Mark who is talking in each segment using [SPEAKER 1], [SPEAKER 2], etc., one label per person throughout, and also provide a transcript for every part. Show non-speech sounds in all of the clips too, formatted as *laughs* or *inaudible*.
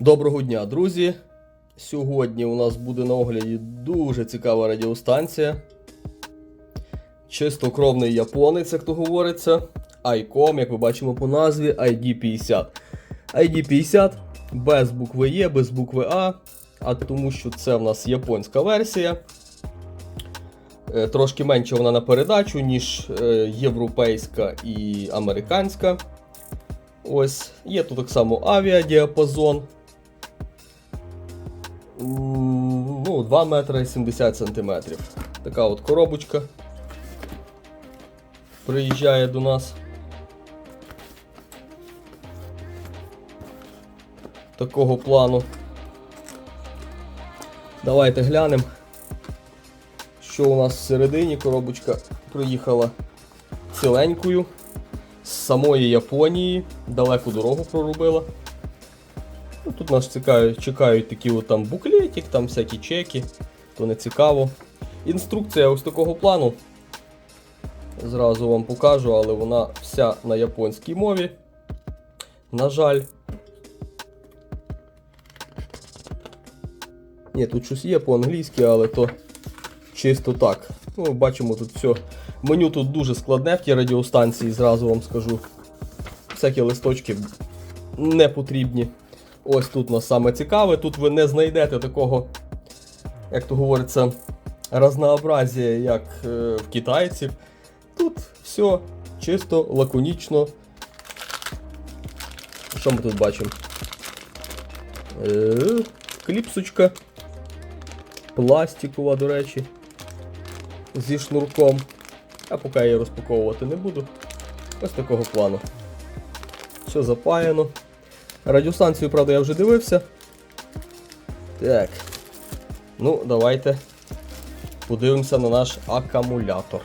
[SPEAKER 1] Доброго дня, друзі! Сьогодні у нас буде на огляді дуже цікава радіостанція. Чистокровний японець, як то говориться. ICOM, як ми бачимо по назві, ID50. ID50 без букви Є, без букви А, а тому що це в нас японська версія. Е, Трошки менше вона на передачу, ніж е, європейська і американська. Ось, є тут так само авіадіапазон. Ну, 2 метри 70 сантиметрів. Така от коробочка приїжджає до нас. Такого плану. Давайте глянемо, що у нас всередині. Коробочка приїхала ціленькою з самої Японії, далеку дорогу проробила. Ну, тут нас чекають, чекають такі от там буклетик, там всякі чеки, то не цікаво. Інструкція ось такого плану. Зразу вам покажу, але вона вся на японській мові. На жаль. Ні, тут щось є по-англійськи, але то чисто так. Ну, бачимо тут все. Меню тут дуже складне в тій радіостанції, зразу вам скажу. Всякі листочки не потрібні. Ось тут нас саме цікаве. Тут ви не знайдете такого, як то говориться, разнообразія, як е, в китайців. Тут все чисто, лаконічно. Що ми тут бачимо? Е, кліпсочка. Пластикова, до речі. Зі шнурком. А поки я її розпаковувати не буду. Ось такого плану. Все запаяно. Радіостанцію, правда, я вже дивився. Так. Ну, давайте подивимося на наш акумулятор.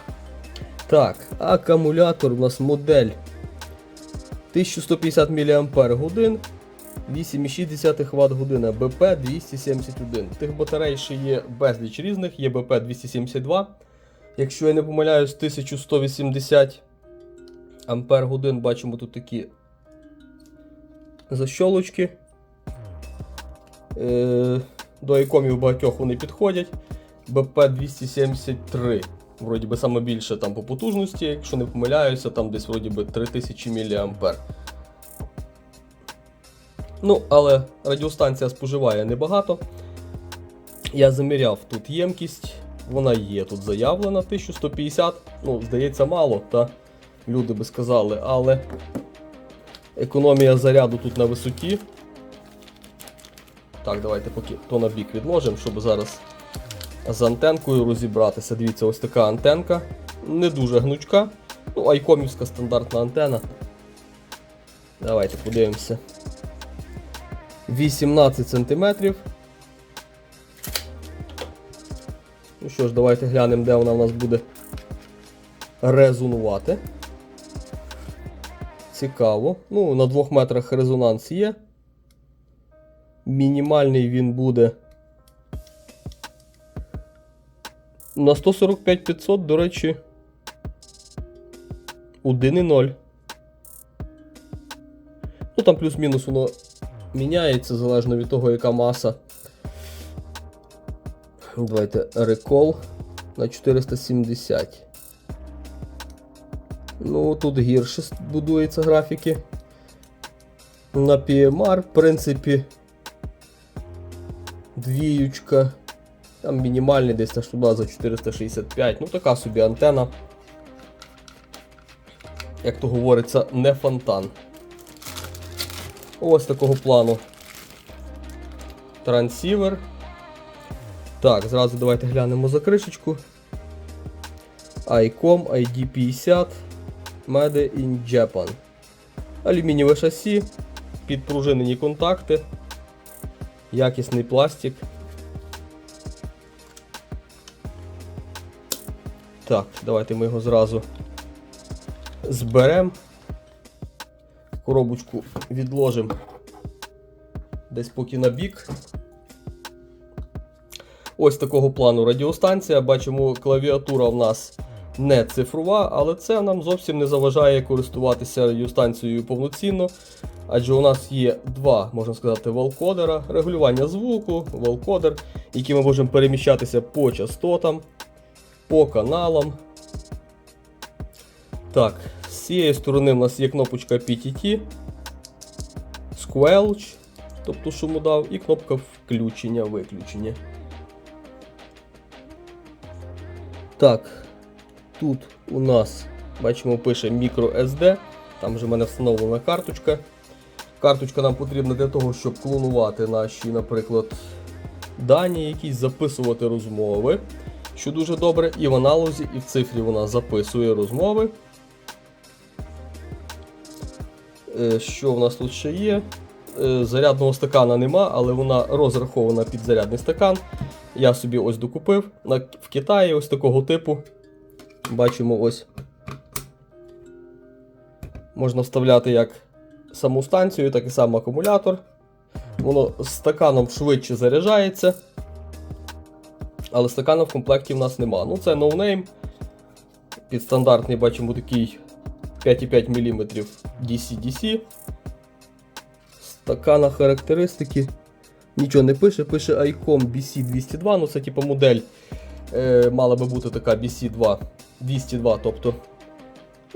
[SPEAKER 1] Так, акумулятор у нас модель 1150 мАч, 8,6 Вт година, БП 271. Тих батарей ще є безліч різних, є БП 272. Якщо я не помиляюсь, 1180 ампер годин бачимо тут такі защолочки. Е, до ікомів багатьох вони підходять. БП 273. Вроді би саме більше там по потужності, якщо не помиляюся, там десь вроді би 3000 мА. Ну, але радіостанція споживає небагато. Я заміряв тут ємкість, вона є тут заявлена 1150. Ну, здається, мало, та люди би сказали, але економія заряду тут на висоті. Так, давайте поки то на бік відложимо, щоб зараз з антенкою розібратися. Дивіться, ось така антенка. Не дуже гнучка. Ну, айкомівська стандартна антена. Давайте подивимося. 18 см. Ну що ж, давайте глянемо, де вона у нас буде резонувати. Цікаво. Ну, на 2 метрах резонанс є. Мінімальний він буде. На 145 500, до речі. 1,0. Ну там плюс-мінус воно міняється залежно від того, яка маса. Давайте рекол на 470. Ну, тут гірше будуються графіки. На PMR, в принципі, двіючка. Там мінімальний десь аж туди за 465. Ну, така собі антена. Як то говориться, не фонтан. Ось такого плану. Трансівер. Так, зразу давайте глянемо за кришечку. ICOM ID50 Made in Japan. Алюмінієве шасі, підпружинені контакти, якісний пластик. Так, давайте ми його зразу зберемо. Коробочку відложимо десь поки на бік. Ось такого плану радіостанція. Бачимо, клавіатура в нас не цифрова, але це нам зовсім не заважає користуватися радіостанцією повноцінно. Адже у нас є два, можна сказати, волкодера, регулювання звуку, волкодер, які ми можемо переміщатися по частотам, по каналам. Так, з цієї сторони у нас є кнопочка PTT, Squelch, тобто шумодав, і кнопка включення-виключення. Так, тут у нас, бачимо, пише microSD, там вже в мене встановлена карточка. Карточка нам потрібна для того, щоб клонувати наші, наприклад, дані, якісь записувати розмови, що дуже добре, і в аналозі, і в цифрі вона записує розмови. Е, Що в нас тут ще є? Е, Зарядного стакана нема, але вона розрахована під зарядний стакан. Я собі ось докупив в Китаї ось такого типу. Бачимо ось. Можна вставляти як саму станцію, так і сам акумулятор. Воно стаканом швидше заряджається. Але стакана в комплекті в нас нема. Ну це ноунейм. Під стандартний бачимо такий 5,5 мм DC-DC. Стакана характеристики. Нічого не пише, пише ICOM BC202, ну це типу модель. Е, мала би бути така BC2 202, тобто.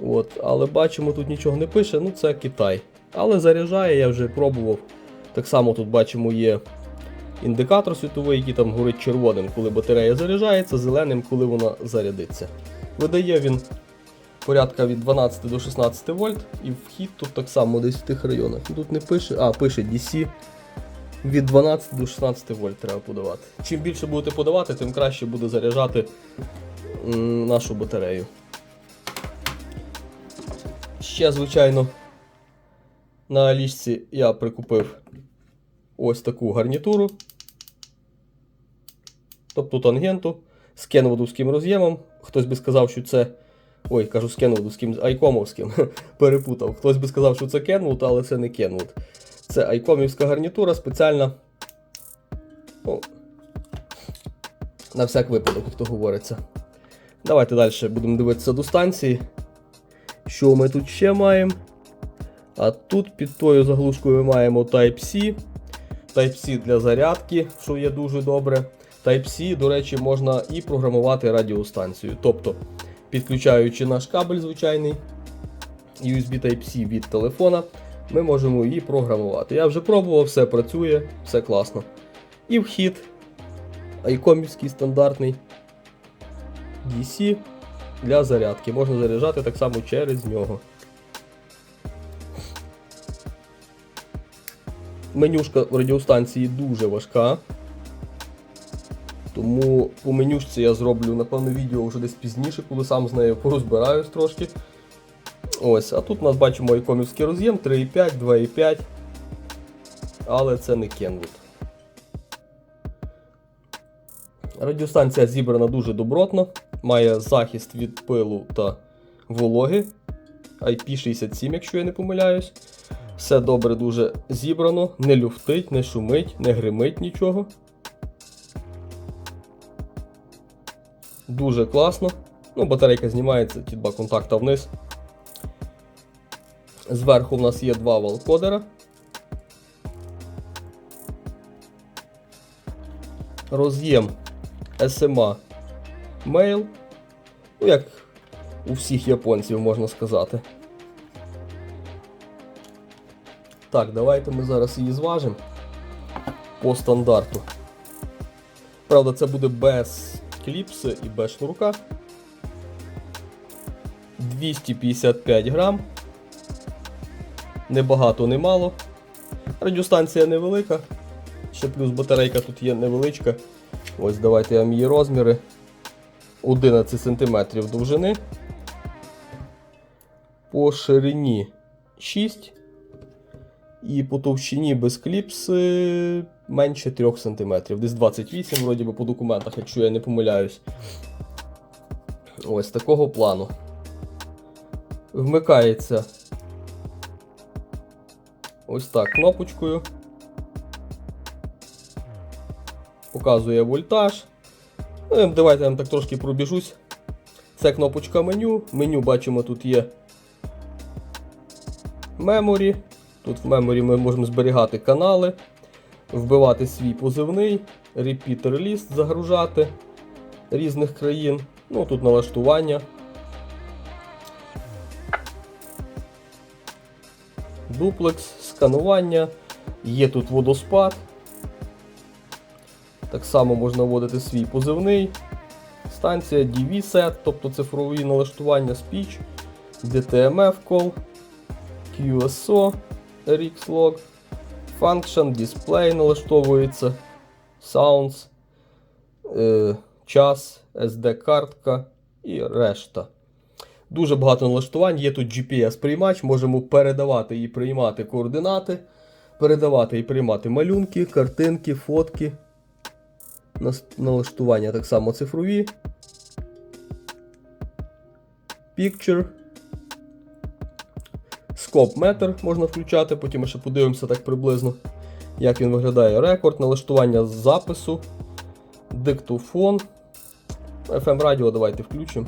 [SPEAKER 1] От, але бачимо, тут нічого не пише, ну це Китай. Але заряджає, я вже пробував. Так само тут бачимо є індикатор світовий, який там горить червоним, коли батарея заряджається, зеленим, коли вона зарядиться. Видає він порядка від 12 до 16 вольт, і вхід тут так само десь в тих районах. Тут не пише, а пише DC. Від 12 до 16 вольт треба подавати. Чим більше будете подавати, тим краще буде заряджати нашу батарею. Ще, звичайно, на Алішці я прикупив ось таку гарнітуру. Тобто тангенту з кенвудовським роз'ємом. Хтось би сказав, що це. Ой, кажу з кенвудовським, з айкомовським. *laughs* Перепутав. Хтось би сказав, що це Kenwood, але це не Kenwood. Це айкомівська гарнітура спеціальна. Ну, на всяк випадок, як то говориться. Давайте далі будемо дивитися до станції. Що ми тут ще маємо? А тут під тою заглушкою ми маємо Type-C. Type-C для зарядки, що є дуже добре. Type-C, до речі, можна і програмувати радіостанцію. Тобто, підключаючи наш кабель звичайний USB Type-C від телефона, ми можемо її програмувати. Я вже пробував, все працює, все класно. І вхід айкомівський стандартний DC для зарядки. Можна заряджати так само через нього. Менюшка в радіостанції дуже важка. Тому по менюшці я зроблю, напевно, відео вже десь пізніше, коли сам з нею порозбираюсь трошки. Ось, а тут у нас бачимо ікомівський роз'єм 3,5, 2,5. Але це не Kenwood. Радіостанція зібрана дуже добротно, має захист від пилу та вологи. IP67, якщо я не помиляюсь. Все добре дуже зібрано, не люфтить, не шумить, не гримить нічого. Дуже класно. Ну, батарейка знімається, ті два контакта вниз. Зверху в нас є два валкодера. Роз'єм SMA Mail. Ну, як у всіх японців можна сказати. Так, давайте ми зараз її зважимо по стандарту. Правда, це буде без кліпси і без шнурка. 255 грам. Небагато, не мало. Радіостанція невелика. Ще плюс батарейка тут є невеличка. Ось давайте я вам її розміри. 11 см довжини. По ширині 6. І по товщині без кліпси менше 3 см. Десь 28, вроді би по документах, якщо я не помиляюсь. Ось такого плану. Вмикається ось так кнопочкою. Показує вольтаж. Ну, давайте я так трошки пробіжусь. Це кнопочка меню. Меню бачимо, тут є Memory. Тут в меморі ми можемо зберігати канали, вбивати свій позивний, list загружати різних країн. Ну, тут налаштування. Дуплекс, сканування, є тут водоспад. Так само можна вводити свій позивний. Станція DV-set, тобто цифрові налаштування speech, DTMF call, QSO, RxLog, Function, Display налаштовується, Sounds, е, час, SD-картка і решта. Дуже багато налаштувань. Є тут GPS-приймач, можемо передавати і приймати координати, передавати і приймати малюнки, картинки, фотки. Налаштування так само цифрові. Picture. Scope Meter можна включати, потім ми ще подивимося так приблизно, як він виглядає. Рекорд, налаштування запису, диктофон. FM радіо давайте включимо.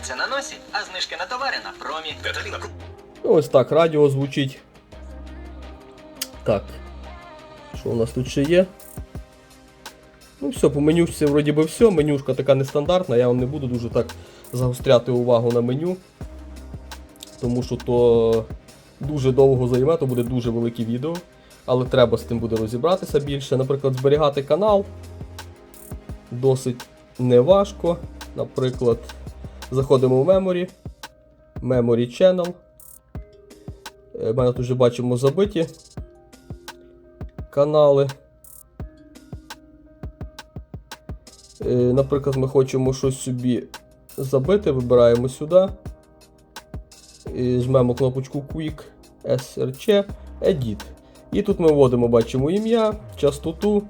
[SPEAKER 2] П'ятниця на носі,
[SPEAKER 3] а
[SPEAKER 2] знижки на товари на промі.
[SPEAKER 1] Ну, ось так, радіо звучить. Так. Що у нас тут ще є? Ну все, по менюшці вроді би все. Менюшка така нестандартна, я вам не буду дуже так загостряти увагу на меню. Тому що то дуже довго займе, то буде дуже велике відео. Але треба з тим буде розібратися більше. Наприклад, зберігати канал досить неважко. Наприклад, заходимо в Memory, Memory Channel. Е, Ми тут вже бачимо забиті канали. Е, Наприклад, ми хочемо щось собі забити, вибираємо сюди. Жмемо кнопочку Quick SRC Edit. І тут ми вводимо, бачимо ім'я, частоту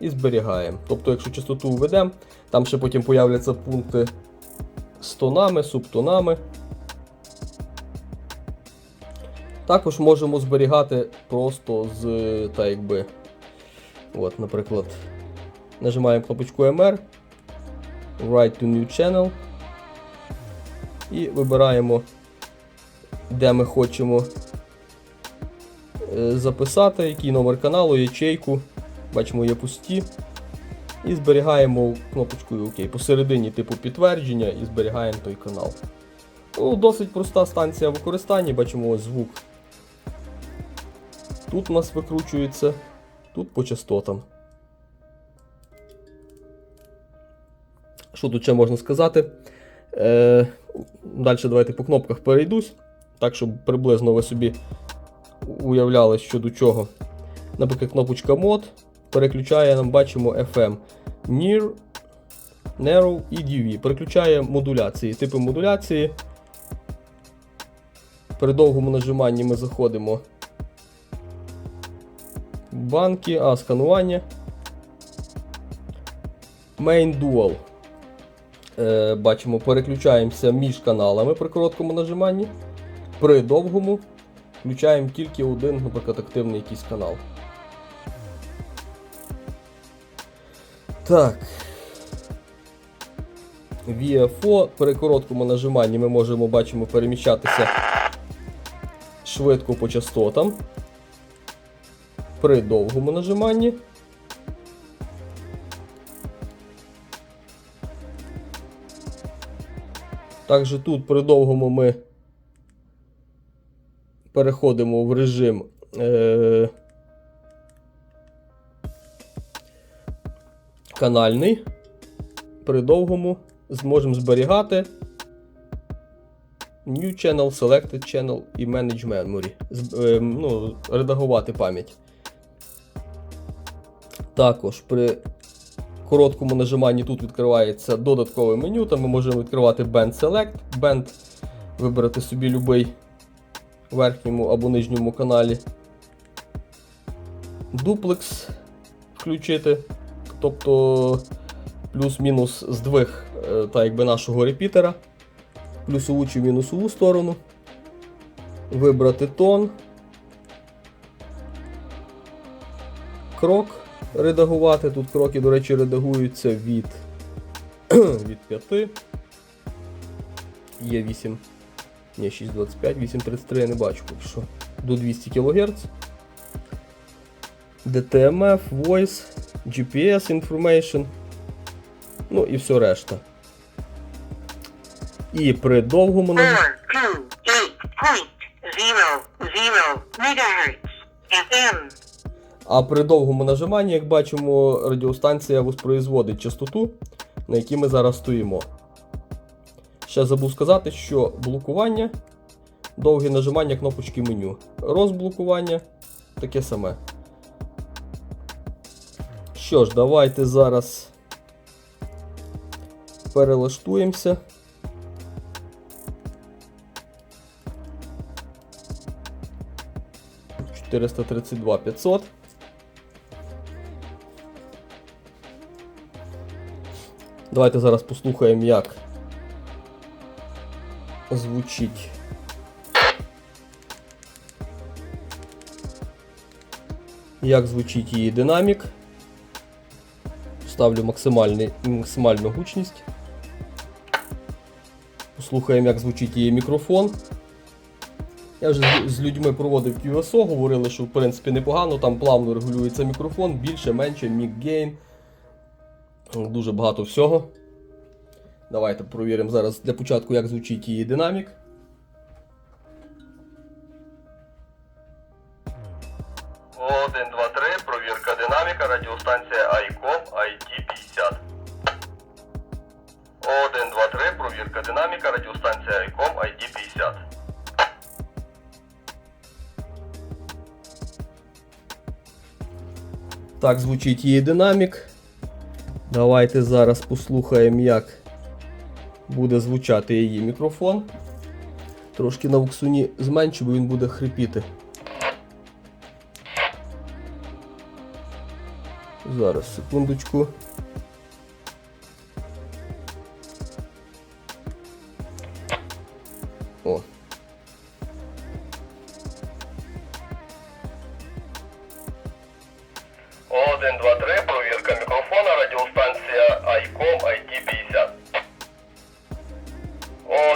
[SPEAKER 1] і зберігаємо. Тобто, якщо частоту введемо, там ще потім появляться пункти з тонами, субтонами. Також можемо зберігати просто з та якби. От, наприклад, нажимаємо кнопочку MR, Write to New Channel. І вибираємо, де ми хочемо е, записати, який номер каналу, ячейку. Бачимо, є пусті. І зберігаємо кнопочкою ОК. Посередині типу підтвердження і зберігаємо той канал. Ну, Досить проста станція використання, бачимо ось звук. Тут у нас викручується, тут по частотам. Що тут ще можна сказати? Е, Далі давайте по кнопках перейдусь, так, щоб приблизно ви собі уявляли, що до чого. Наприклад, кнопочка мод переключає, нам бачимо FM. Near, Narrow і DV. Переключає модуляції. Типи модуляції. При довгому нажиманні ми заходимо в банки, а, сканування. Main Dual. Е, бачимо, переключаємося між каналами при короткому нажиманні. При довгому включаємо тільки один, наприклад, активний якийсь канал. Так. VFO при короткому нажиманні ми можемо бачимо переміщатися швидко по частотам. При довгому нажиманні. Також тут при довгому ми переходимо в режим е- канальний. При довгому зможемо зберігати New Channel, Selected Channel і Manage Memory. Е, ну, редагувати пам'ять. Також при короткому нажиманні тут відкривається додаткове меню, там ми можемо відкривати Band Select, Band, вибрати собі будь-який верхньому або нижньому каналі. Duplex включити, тобто плюс-мінус здвиг е, та якби нашого репітера, плюсову чи мінусову сторону. вибрати тон. Крок редагувати. Тут кроки, до речі, редагуються від, *clears throat* від 5. Є 8. Ні, 6.25, 8.33 я не бачу поки що. До 200 кГц. DTMF, Voice, GPS Information. Ну і все решта. І при довгому нажимі.
[SPEAKER 3] 428.00 megahertz FM.
[SPEAKER 1] А при довгому нажиманні, як бачимо, радіостанція воспроизводить частоту, на якій ми зараз стоїмо. Ще забув сказати, що блокування, довге нажимання кнопочки меню. Розблокування таке саме. Що ж, давайте зараз перелаштуємося. Чотириста тридцять два п'ятсот. Давайте зараз послухаємо, як звучить. Як звучить її динамік. Ставлю максимальний, максимальну гучність. Послухаємо, як звучить її мікрофон. Я вже з- людьми проводив QSO, говорили, що в принципі непогано, там плавно регулюється мікрофон, більше, менше, мік-гейн. Дуже багато всього. Давайте провіримо зараз для початку, як звучить її динамік. Один, два, три. Провірка динаміка. Радіостанція 1, 2, 3, провірка динаміка, радіостанція ICOM ID50. Так, звучить її динамік. Давайте зараз послухаємо, як буде звучати її мікрофон. Трошки на вуксуні зменшу, бо він буде хрипіти. Зараз, секундочку.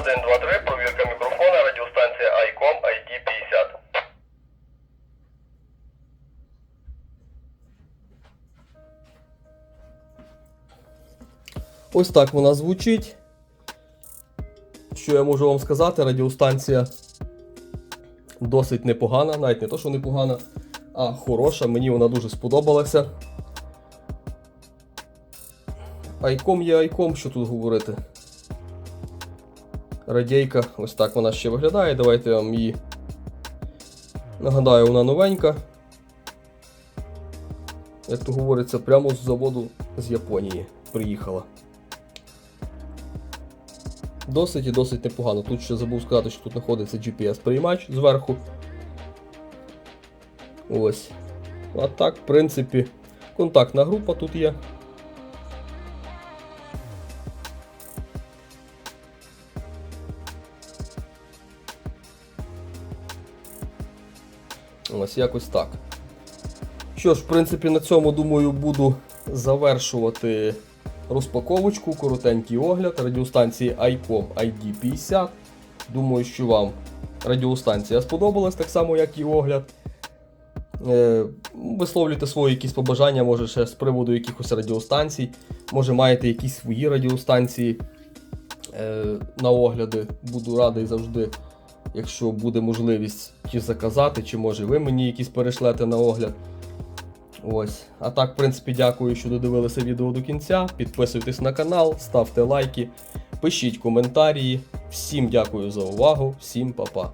[SPEAKER 1] 1, 2, 3, провірка мікрофона, радіостанція ICOM ID50. Ось так вона звучить. Що я можу вам сказати, радіостанція досить непогана, навіть не то, що непогана, а хороша, мені вона дуже сподобалася. Айком є айком, що тут говорити. Радійка, ось так вона ще виглядає. Давайте я вам її. Нагадаю, вона новенька. Як то говориться, прямо з заводу з Японії приїхала. Досить і досить непогано. Тут ще забув сказати, що тут знаходиться GPS-приймач зверху. Ось. А так, в принципі, контактна група тут є. Ось якось так. Що ж, в принципі, на цьому, думаю, буду завершувати розпаковочку, коротенький огляд радіостанції ICOM ID50. Думаю, що вам радіостанція сподобалась, так само, як і огляд. Е, Висловлюйте свої якісь побажання, може ще з приводу якихось радіостанцій. Може маєте якісь свої радіостанції е, на огляди. Буду радий завжди, якщо буде можливість чи заказати, чи може ви мені якісь перешлете на огляд. Ось. А так, в принципі, дякую, що додивилися відео до кінця. Підписуйтесь на канал, ставте лайки, пишіть коментарі. Всім дякую за увагу, всім па-па.